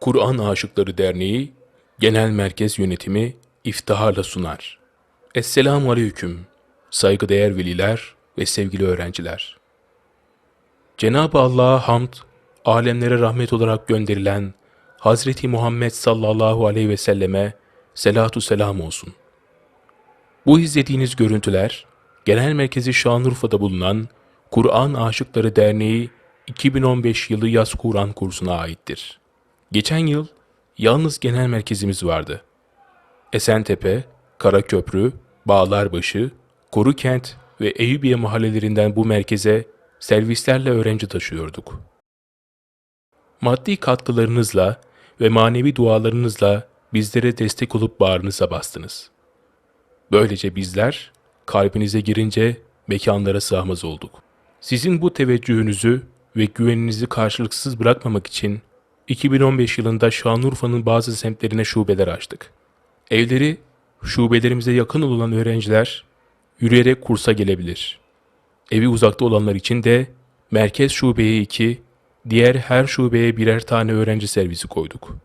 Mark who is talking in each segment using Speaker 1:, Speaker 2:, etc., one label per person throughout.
Speaker 1: Kur'an Aşıkları Derneği Genel Merkez Yönetimi iftiharla sunar. Esselamu Aleyküm, saygıdeğer veliler ve sevgili öğrenciler. Cenab-ı Allah'a hamd, alemlere rahmet olarak gönderilen Hazreti Muhammed sallallahu aleyhi ve selleme selatu selam olsun. Bu izlediğiniz görüntüler, Genel Merkezi Şanlıurfa'da bulunan Kur'an Aşıkları Derneği 2015 yılı yaz Kur'an kursuna aittir. Geçen yıl yalnız genel merkezimiz vardı. Esentepe, Karaköprü, Bağlarbaşı, Korukent ve Eyüpiye mahallelerinden bu merkeze servislerle öğrenci taşıyorduk. Maddi katkılarınızla ve manevi dualarınızla bizlere destek olup bağrınıza bastınız. Böylece bizler kalbinize girince mekanlara sığmaz olduk. Sizin bu teveccühünüzü ve güveninizi karşılıksız bırakmamak için 2015 yılında Şanlıurfa'nın bazı semtlerine şubeler açtık. Evleri şubelerimize yakın olan öğrenciler yürüyerek kursa gelebilir. Evi uzakta olanlar için de merkez şubeye 2, diğer her şubeye birer tane öğrenci servisi koyduk.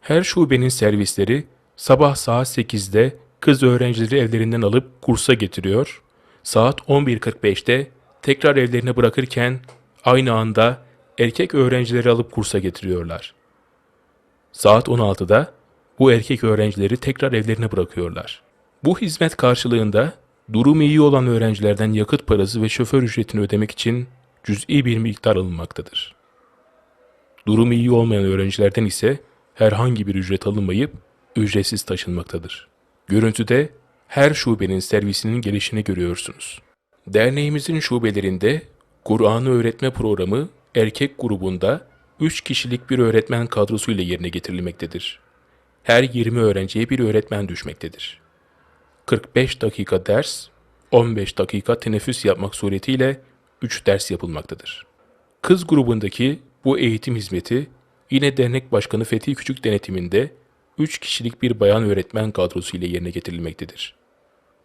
Speaker 1: Her şubenin servisleri sabah saat 8'de kız öğrencileri evlerinden alıp kursa getiriyor, saat 11.45'te tekrar evlerine bırakırken aynı anda erkek öğrencileri alıp kursa getiriyorlar. Saat 16'da bu erkek öğrencileri tekrar evlerine bırakıyorlar. Bu hizmet karşılığında durumu iyi olan öğrencilerden yakıt parası ve şoför ücretini ödemek için cüz'i bir miktar alınmaktadır. Durumu iyi olmayan öğrencilerden ise herhangi bir ücret alınmayıp ücretsiz taşınmaktadır. Görüntüde her şubenin servisinin gelişini görüyorsunuz. Derneğimizin şubelerinde Kur'an'ı öğretme programı erkek grubunda 3 kişilik bir öğretmen kadrosu ile yerine getirilmektedir. Her 20 öğrenciye bir öğretmen düşmektedir. 45 dakika ders, 15 dakika teneffüs yapmak suretiyle 3 ders yapılmaktadır. Kız grubundaki bu eğitim hizmeti yine dernek başkanı Fethi Küçük denetiminde 3 kişilik bir bayan öğretmen kadrosu ile yerine getirilmektedir.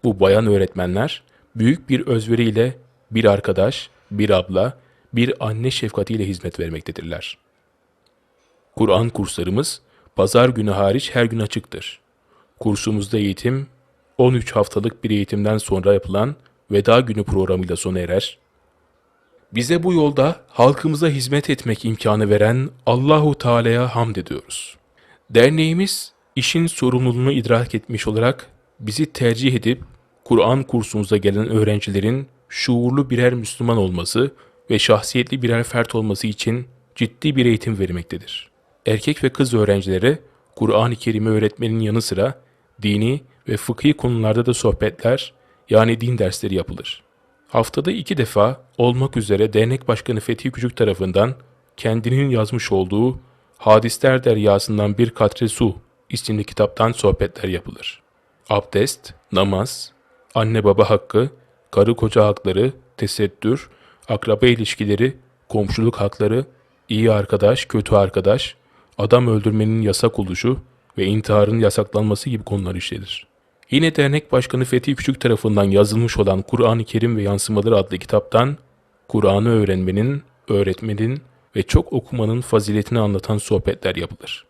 Speaker 1: Bu bayan öğretmenler büyük bir özveriyle bir arkadaş, bir abla, bir anne şefkatiyle hizmet vermektedirler. Kur'an kurslarımız pazar günü hariç her gün açıktır. Kursumuzda eğitim 13 haftalık bir eğitimden sonra yapılan veda günü programıyla sona erer. Bize bu yolda halkımıza hizmet etmek imkanı veren Allahu Teala'ya hamd ediyoruz. Derneğimiz işin sorumluluğunu idrak etmiş olarak bizi tercih edip Kur'an kursumuza gelen öğrencilerin şuurlu birer Müslüman olması ve şahsiyetli birer fert olması için ciddi bir eğitim vermektedir. Erkek ve kız öğrencilere Kur'an-ı Kerim'i öğretmenin yanı sıra dini ve fıkhi konularda da sohbetler yani din dersleri yapılır. Haftada iki defa olmak üzere dernek başkanı Fethi Küçük tarafından kendinin yazmış olduğu Hadisler Deryasından Bir Katre Su isimli kitaptan sohbetler yapılır. Abdest, namaz, anne baba hakkı, karı koca hakları, tesettür, akraba ilişkileri, komşuluk hakları, iyi arkadaş, kötü arkadaş, adam öldürmenin yasak oluşu ve intiharın yasaklanması gibi konular işlenir. Yine dernek başkanı Fethi Küçük tarafından yazılmış olan Kur'an-ı Kerim ve Yansımaları adlı kitaptan Kur'an'ı öğrenmenin, öğretmenin ve çok okumanın faziletini anlatan sohbetler yapılır.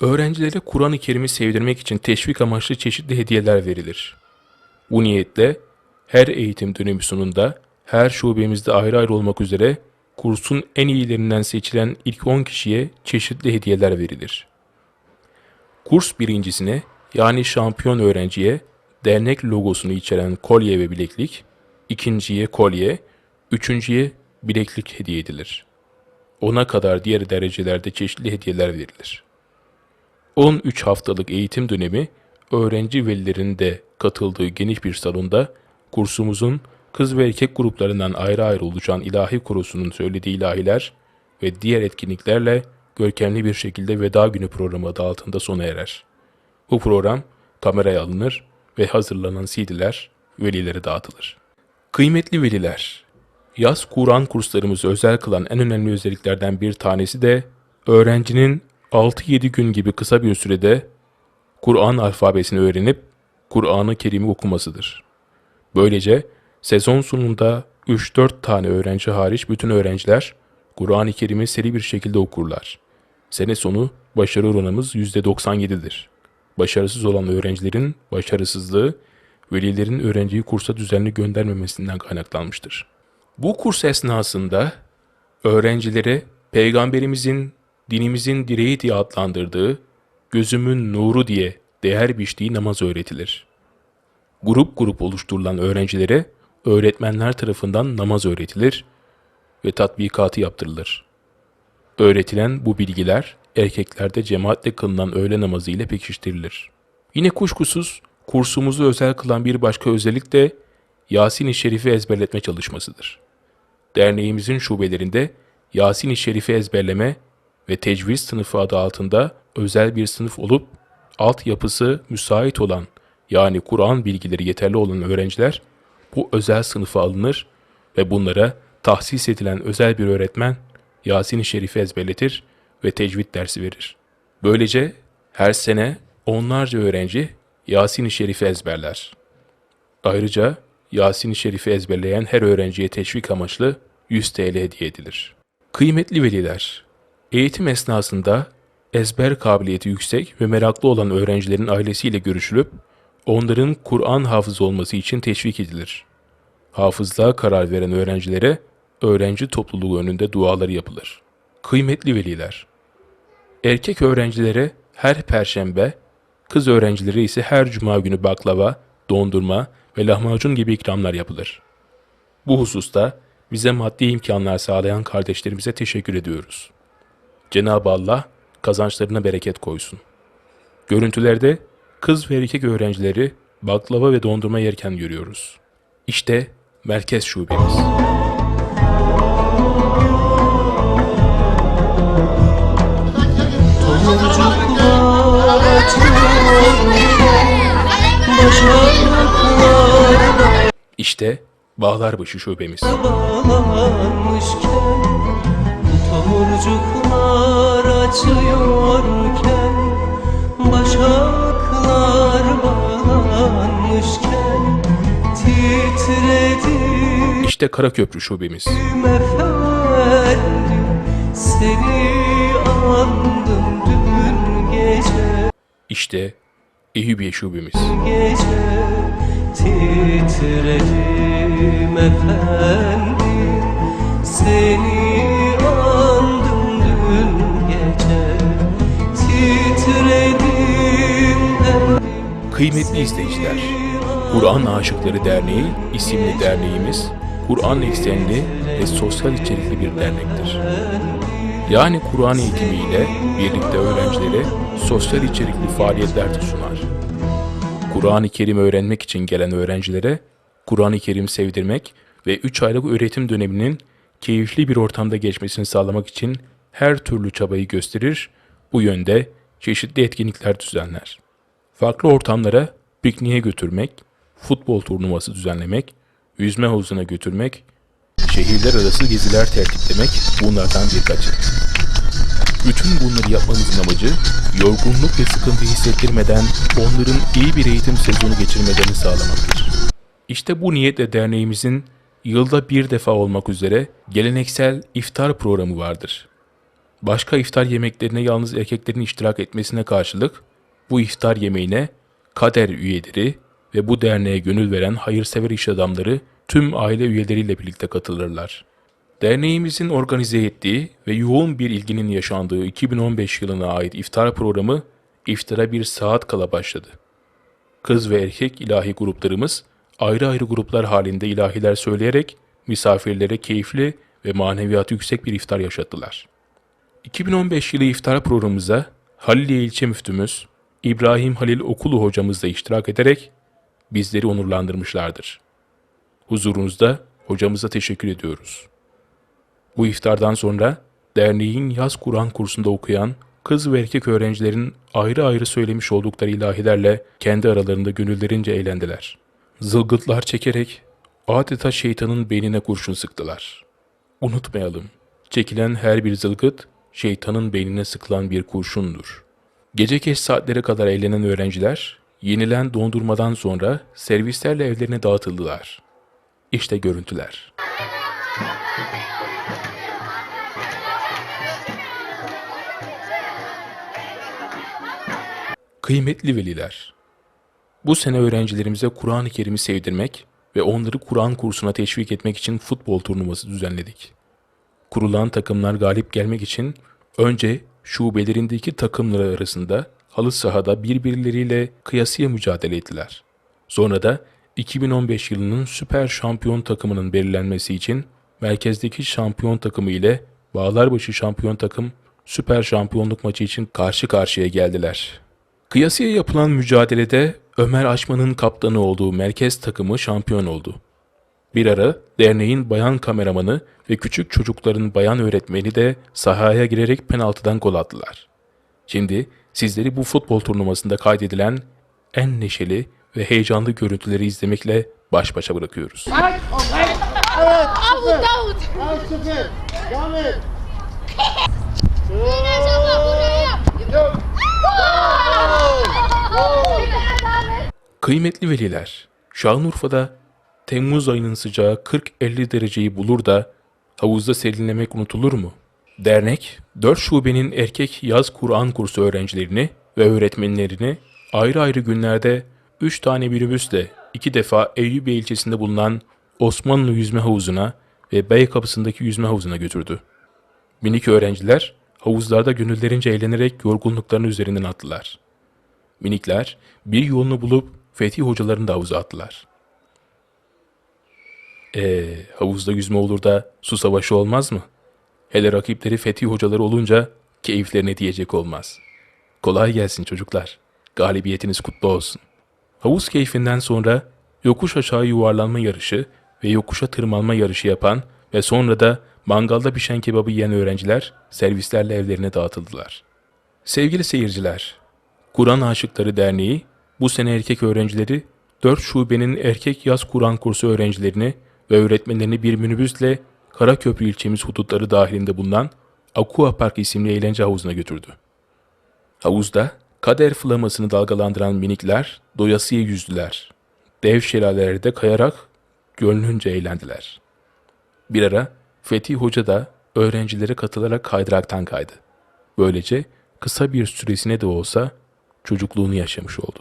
Speaker 1: Öğrencilere Kur'an-ı Kerim'i sevdirmek için teşvik amaçlı çeşitli hediyeler verilir. Bu niyetle her eğitim dönemi sonunda her şubemizde ayrı ayrı olmak üzere kursun en iyilerinden seçilen ilk 10 kişiye çeşitli hediyeler verilir. Kurs birincisine yani şampiyon öğrenciye dernek logosunu içeren kolye ve bileklik, ikinciye kolye, üçüncüye bileklik hediye edilir. Ona kadar diğer derecelerde çeşitli hediyeler verilir. 13 haftalık eğitim dönemi öğrenci velilerinin de katıldığı geniş bir salonda kursumuzun kız ve erkek gruplarından ayrı ayrı oluşan ilahi kurusunun söylediği ilahiler ve diğer etkinliklerle görkemli bir şekilde veda günü programı adı altında sona erer. Bu program kameraya alınır ve hazırlanan CD'ler velilere dağıtılır. Kıymetli veliler, yaz Kur'an kurslarımızı özel kılan en önemli özelliklerden bir tanesi de öğrencinin 6-7 gün gibi kısa bir sürede Kur'an alfabesini öğrenip Kur'an-ı Kerim'i okumasıdır. Böylece sezon sonunda 3-4 tane öğrenci hariç bütün öğrenciler Kur'an-ı Kerim'i seri bir şekilde okurlar. Sene sonu başarı oranımız %97'dir. Başarısız olan öğrencilerin başarısızlığı, velilerin öğrenciyi kursa düzenli göndermemesinden kaynaklanmıştır. Bu kurs esnasında öğrencilere Peygamberimizin, dinimizin direği diye adlandırdığı, gözümün nuru diye değer biçtiği namaz öğretilir. Grup grup oluşturulan öğrencilere öğretmenler tarafından namaz öğretilir ve tatbikatı yaptırılır. Öğretilen bu bilgiler erkeklerde cemaatle kılınan öğle namazı ile pekiştirilir. Yine kuşkusuz kursumuzu özel kılan bir başka özellik de Yasin-i Şerif'i ezberletme çalışmasıdır. Derneğimizin şubelerinde Yasin-i Şerif'i ezberleme ve tecviz sınıfı adı altında özel bir sınıf olup altyapısı müsait olan yani Kur'an bilgileri yeterli olan öğrenciler bu özel sınıfa alınır ve bunlara tahsis edilen özel bir öğretmen Yasin-i Şerif'i ezberletir ve tecvid dersi verir. Böylece her sene onlarca öğrenci Yasin-i Şerif'i ezberler. Ayrıca Yasin-i Şerif'i ezberleyen her öğrenciye teşvik amaçlı 100 TL hediye edilir. Kıymetli veliler, eğitim esnasında ezber kabiliyeti yüksek ve meraklı olan öğrencilerin ailesiyle görüşülüp onların Kur'an hafızı olması için teşvik edilir. Hafızlığa karar veren öğrencilere öğrenci topluluğu önünde duaları yapılır. Kıymetli veliler, erkek öğrencilere her perşembe, kız öğrencilere ise her cuma günü baklava, dondurma ve lahmacun gibi ikramlar yapılır. Bu hususta bize maddi imkanlar sağlayan kardeşlerimize teşekkür ediyoruz. Cenab-ı Allah kazançlarına bereket koysun. Görüntülerde kız ve erkek öğrencileri baklava ve dondurma yerken görüyoruz. İşte merkez şubemiz. İşte Bağlarbaşı şubemiz.
Speaker 2: Tomurcuklar açıyorken Başaklar bağlanmışken Titredim
Speaker 1: İşte Karaköprü şubemiz.
Speaker 2: efendim Seni andım dün gece
Speaker 1: İşte Eyüpiye şubemiz.
Speaker 2: gece titredim efendim seni
Speaker 1: Kıymetli izleyiciler, Kur'an Aşıkları Derneği isimli derneğimiz, Kur'an eksenli ve sosyal içerikli bir dernektir. Yani Kur'an eğitimiyle birlikte öğrencilere sosyal içerikli faaliyetler de sunar. Kur'an-ı Kerim öğrenmek için gelen öğrencilere Kur'an-ı Kerim sevdirmek ve 3 aylık öğretim döneminin keyifli bir ortamda geçmesini sağlamak için her türlü çabayı gösterir, bu yönde çeşitli etkinlikler düzenler. Farklı ortamlara pikniğe götürmek, futbol turnuvası düzenlemek, yüzme havuzuna götürmek, şehirler arası geziler tertiplemek bunlardan birkaçı. Bütün bunları yapmamızın amacı yorgunluk ve sıkıntı hissettirmeden onların iyi bir eğitim sezonu geçirmelerini sağlamaktır. İşte bu niyetle derneğimizin yılda bir defa olmak üzere geleneksel iftar programı vardır. Başka iftar yemeklerine yalnız erkeklerin iştirak etmesine karşılık bu iftar yemeğine kader üyeleri ve bu derneğe gönül veren hayırsever iş adamları tüm aile üyeleriyle birlikte katılırlar. Derneğimizin organize ettiği ve yoğun bir ilginin yaşandığı 2015 yılına ait iftar programı iftara bir saat kala başladı. Kız ve erkek ilahi gruplarımız ayrı ayrı gruplar halinde ilahiler söyleyerek misafirlere keyifli ve maneviyatı yüksek bir iftar yaşattılar. 2015 yılı iftar programımıza Haliliye ilçe müftümüz İbrahim Halil Okulu hocamız da iştirak ederek bizleri onurlandırmışlardır. Huzurunuzda hocamıza teşekkür ediyoruz. Bu iftardan sonra derneğin yaz Kur'an kursunda okuyan kız ve erkek öğrencilerin ayrı ayrı söylemiş oldukları ilahilerle kendi aralarında gönüllerince eğlendiler. Zılgıtlar çekerek adeta şeytanın beynine kurşun sıktılar. Unutmayalım, çekilen her bir zılgıt şeytanın beynine sıkılan bir kurşundur. Gece geç saatlere kadar eğlenen öğrenciler, yenilen dondurmadan sonra servislerle evlerine dağıtıldılar. İşte görüntüler. Kıymetli veliler, bu sene öğrencilerimize Kur'an-ı Kerim'i sevdirmek ve onları Kur'an kursuna teşvik etmek için futbol turnuvası düzenledik. Kurulan takımlar galip gelmek için önce şubelerindeki takımlar arasında halı sahada birbirleriyle kıyasıya mücadele ettiler. Sonra da 2015 yılının süper şampiyon takımının belirlenmesi için merkezdeki şampiyon takımı ile Bağlarbaşı şampiyon takım süper şampiyonluk maçı için karşı karşıya geldiler. Kıyasıya yapılan mücadelede Ömer Aşman'ın kaptanı olduğu merkez takımı şampiyon oldu. Bir ara derneğin bayan kameramanı ve küçük çocukların bayan öğretmeni de sahaya girerek penaltıdan gol attılar. Şimdi sizleri bu futbol turnuvasında kaydedilen en neşeli ve heyecanlı görüntüleri izlemekle baş başa bırakıyoruz.
Speaker 3: Davut Davut.
Speaker 4: Devam et.
Speaker 1: Kıymetli veliler, Şanlıurfa'da Temmuz ayının sıcağı 40-50 dereceyi bulur da havuzda serinlemek unutulur mu? Dernek, 4 şubenin erkek yaz Kur'an kursu öğrencilerini ve öğretmenlerini ayrı ayrı günlerde 3 tane minibüsle 2 defa Eyüpiye ilçesinde bulunan Osmanlı Yüzme Havuzu'na ve Beykapısı'ndaki yüzme havuzuna götürdü. Minik öğrenciler havuzlarda gönüllerince eğlenerek yorgunluklarını üzerinden attılar. Minikler bir yolunu bulup Fethi hocalarını da havuza attılar. Eee havuzda yüzme olur da su savaşı olmaz mı? Hele rakipleri Fethi hocaları olunca keyiflerine diyecek olmaz. Kolay gelsin çocuklar. Galibiyetiniz kutlu olsun. Havuz keyfinden sonra yokuş aşağı yuvarlanma yarışı ve yokuşa tırmanma yarışı yapan ve sonra da mangalda pişen kebabı yiyen öğrenciler servislerle evlerine dağıtıldılar. Sevgili seyirciler, Kur'an Aşıkları Derneği bu sene erkek öğrencileri 4 şubenin erkek yaz Kur'an kursu öğrencilerini ve öğretmenlerini bir minibüsle Karaköprü ilçemiz hudutları dahilinde bulunan Aqua Park isimli eğlence havuzuna götürdü. Havuzda kader flamasını dalgalandıran minikler doyasıya yüzdüler. Dev şelalelerde kayarak gönlünce eğlendiler. Bir ara Fethi Hoca da öğrencilere katılarak kaydıraktan kaydı. Böylece kısa bir süresine de olsa çocukluğunu yaşamış oldu.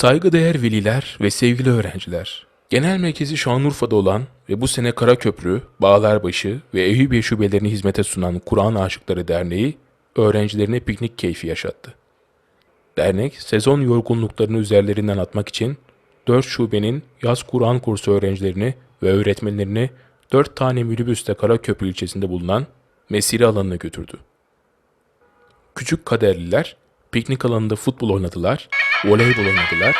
Speaker 1: Saygıdeğer veliler ve sevgili öğrenciler, genel merkezi Şanlıurfa'da olan ve bu sene Karaköprü, Bağlarbaşı ve Eyüpiye şubelerini hizmete sunan Kur'an Aşıkları Derneği, öğrencilerine piknik keyfi yaşattı. Dernek, sezon yorgunluklarını üzerlerinden atmak için 4 şubenin yaz Kur'an kursu öğrencilerini ve öğretmenlerini 4 tane minibüsle Karaköprü ilçesinde bulunan mesire alanına götürdü. Küçük kaderliler piknik alanında futbol oynadılar, voleybol oynadılar,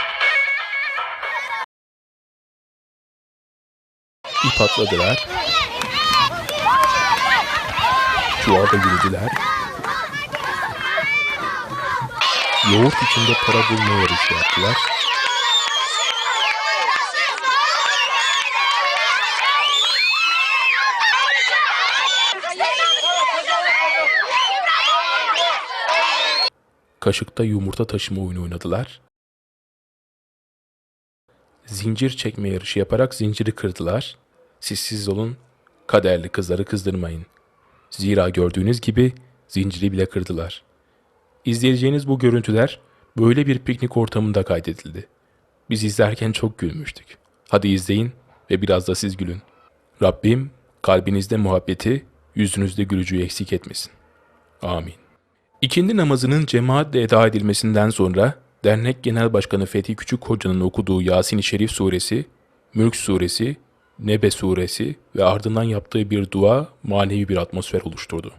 Speaker 1: ip atladılar, çuvalda yürüdüler, yoğurt içinde para bulma yarışı yaptılar, kaşıkta yumurta taşıma oyunu oynadılar, zincir çekme yarışı yaparak zinciri kırdılar. Siz olun, kaderli kızları kızdırmayın. Zira gördüğünüz gibi zinciri bile kırdılar. İzleyeceğiniz bu görüntüler böyle bir piknik ortamında kaydedildi. Biz izlerken çok gülmüştük. Hadi izleyin ve biraz da siz gülün. Rabbim kalbinizde muhabbeti, yüzünüzde gülücüğü eksik etmesin. Amin. İkindi namazının cemaatle eda edilmesinden sonra dernek genel başkanı Fethi Küçük Hoca'nın okuduğu Yasin-i Şerif suresi, Mülk suresi, Nebe suresi ve ardından yaptığı bir dua manevi bir atmosfer oluşturdu.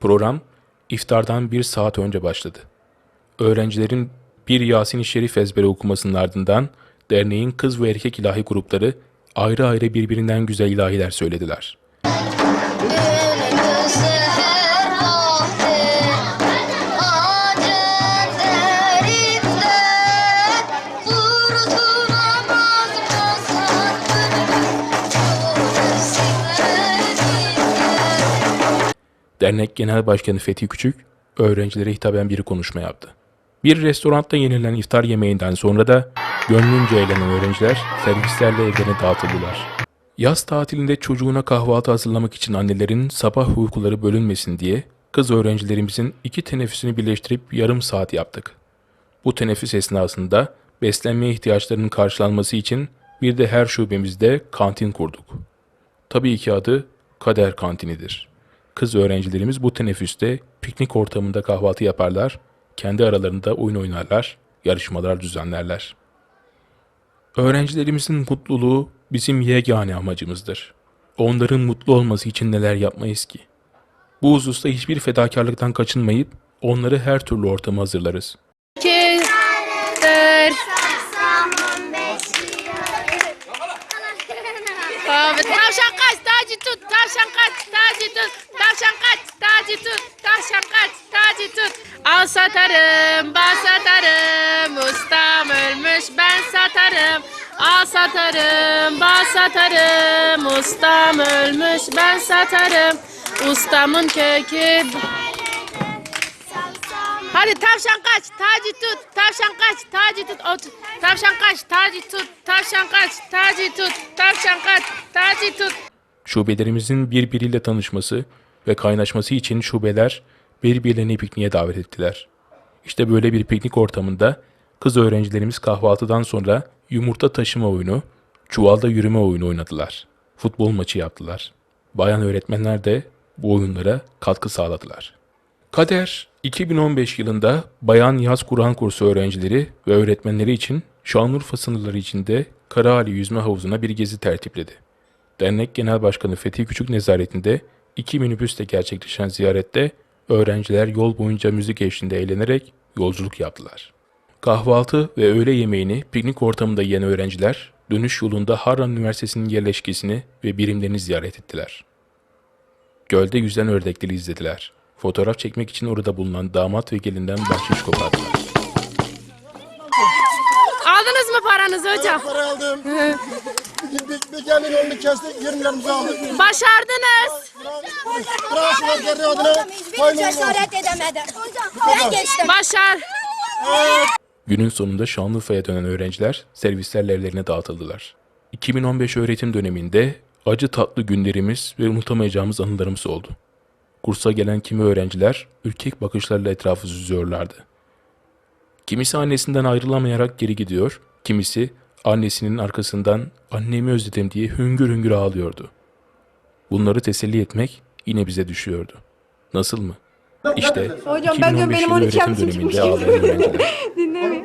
Speaker 1: Program iftardan bir saat önce başladı. Öğrencilerin bir Yasin-i Şerif ezbere okumasının ardından derneğin kız ve erkek ilahi grupları ayrı ayrı birbirinden güzel ilahiler söylediler. Dernek Genel Başkanı Fethi Küçük, öğrencilere hitaben bir konuşma yaptı. Bir restoranda yenilen iftar yemeğinden sonra da gönlünce eğlenen öğrenciler servislerle evlerine dağıtıldılar. Yaz tatilinde çocuğuna kahvaltı hazırlamak için annelerin sabah uykuları bölünmesin diye kız öğrencilerimizin iki teneffüsünü birleştirip yarım saat yaptık. Bu teneffüs esnasında beslenme ihtiyaçlarının karşılanması için bir de her şubemizde kantin kurduk. Tabii ki adı Kader Kantinidir. Kız öğrencilerimiz bu teneffüste piknik ortamında kahvaltı yaparlar, kendi aralarında oyun oynarlar, yarışmalar düzenlerler. Öğrencilerimizin mutluluğu bizim yegane amacımızdır. Onların mutlu olması için neler yapmayız ki? Bu hususta hiçbir fedakarlıktan kaçınmayıp onları her türlü ortama hazırlarız.
Speaker 3: Abi, Tavşan kaç, tacı tut, tavşan kaç, tacı tut, tavşan kaç, tacı tut, tavşan kaç, tacı tut. Al satarım, bal satarım, ustam ölmüş ben satarım. Al satarım, bal satarım, ustam ölmüş ben satarım. Ustamın kökü Hadi tavşan kaç, tacı tut, tavşan kaç, tacı tut, otur. Tavşan kaç, tacı tut, tavşan kaç, tacı tut, tavşan kaç, tacı tut.
Speaker 1: Şubelerimizin birbiriyle tanışması ve kaynaşması için şubeler birbirlerini pikniğe davet ettiler. İşte böyle bir piknik ortamında kız öğrencilerimiz kahvaltıdan sonra yumurta taşıma oyunu, çuvalda yürüme oyunu oynadılar. Futbol maçı yaptılar. Bayan öğretmenler de bu oyunlara katkı sağladılar. Kader 2015 yılında Bayan Yaz Kur'an kursu öğrencileri ve öğretmenleri için Şanlıurfa sınırları içinde Karaali Yüzme Havuzu'na bir gezi tertipledi. Dernek Genel Başkanı Fethi Küçük nezaretinde iki minibüsle gerçekleşen ziyarette öğrenciler yol boyunca müzik eşliğinde eğlenerek yolculuk yaptılar. Kahvaltı ve öğle yemeğini piknik ortamında yiyen öğrenciler dönüş yolunda Harran Üniversitesi'nin yerleşkesini ve birimlerini ziyaret ettiler. Gölde yüzen ördekleri izlediler. Fotoğraf çekmek için orada bulunan damat ve gelinden bahşiş kopardılar.
Speaker 3: Aldınız mı paranızı hocam?
Speaker 4: Para aldım. bir, bir, bir gelin kestik, 20 liramızı aldık.
Speaker 3: Başardınız.
Speaker 4: Branşlar geldi adına.
Speaker 5: Hiçbir cesaret edemedim. Ben geçtim.
Speaker 3: Başar.
Speaker 1: Günün sonunda Şanlıurfa'ya dönen öğrenciler servislerle evlerine dağıtıldılar. 2015 öğretim döneminde acı tatlı günlerimiz ve unutamayacağımız anılarımız oldu. Kursa gelen kimi öğrenciler ürkek bakışlarla etrafı süzüyorlardı. Kimisi annesinden ayrılamayarak geri gidiyor, kimisi annesinin arkasından annemi özledim diye hüngür hüngür ağlıyordu. Bunları teselli etmek yine bize düşüyordu. Nasıl mı? İşte
Speaker 6: Hocam ben diyorum
Speaker 1: 2015
Speaker 6: benim
Speaker 1: yılı
Speaker 6: 12
Speaker 1: öğretim
Speaker 6: çıkmış
Speaker 1: döneminde
Speaker 6: gibi.
Speaker 1: ağlayan öğrenciler.
Speaker 4: Hadi.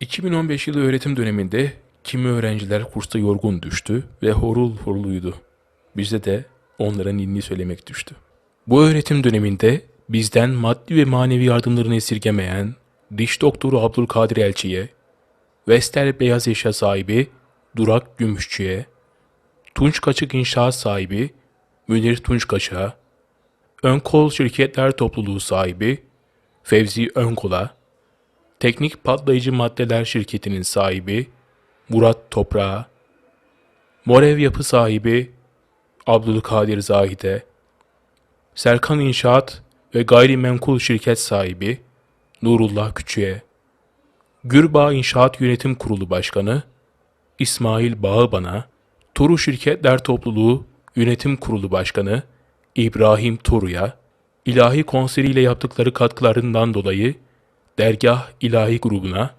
Speaker 1: 2015 yılı öğretim döneminde kimi öğrenciler kursta yorgun düştü ve horul horul uyudu. Bize de onlara ninni söylemek düştü. Bu öğretim döneminde bizden maddi ve manevi yardımlarını esirgemeyen diş doktoru Abdülkadir Elçi'ye, Vestel Beyaz Eşya sahibi Durak Gümüşçü'ye, Tunç Kaçık İnşaat sahibi Münir Tunç Kaçık'a, Önkol Şirketler Topluluğu sahibi Fevzi Önkol'a, Teknik Patlayıcı Maddeler Şirketi'nin sahibi Murat Toprağa, Morev Yapı sahibi Abdülkadir Zahide, Serkan İnşaat ve Gayrimenkul Şirket sahibi Nurullah Küçüğe, Gürbağ İnşaat Yönetim Kurulu Başkanı İsmail Bağıban'a, Turu Şirketler Topluluğu Yönetim Kurulu Başkanı İbrahim Toru'ya, ilahi konseriyle yaptıkları katkılarından dolayı Dergah İlahi Grubu'na,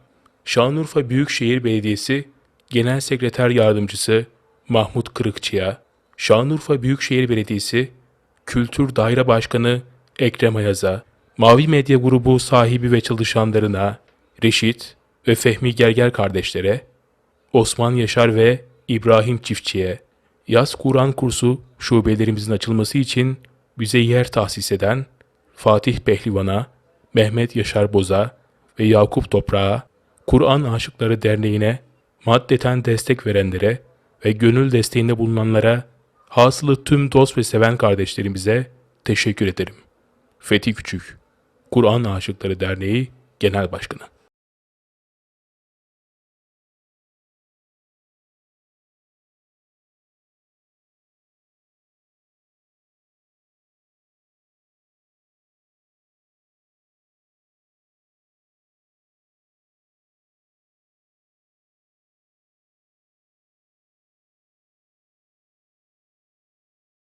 Speaker 1: Şanlıurfa Büyükşehir Belediyesi Genel Sekreter Yardımcısı Mahmut Kırıkçı'ya, Şanlıurfa Büyükşehir Belediyesi Kültür Daire Başkanı Ekrem Ayaz'a, Mavi Medya Grubu sahibi ve çalışanlarına, Reşit ve Fehmi Gerger kardeşlere, Osman Yaşar ve İbrahim Çiftçi'ye, yaz Kur'an kursu şubelerimizin açılması için bize yer tahsis eden Fatih Behlivan'a, Mehmet Yaşar Boz'a ve Yakup Toprağa, Kur'an Aşıkları Derneği'ne maddeten destek verenlere ve gönül desteğinde bulunanlara, hasılı tüm dost ve seven kardeşlerimize teşekkür ederim. Fethi Küçük, Kur'an Aşıkları Derneği Genel Başkanı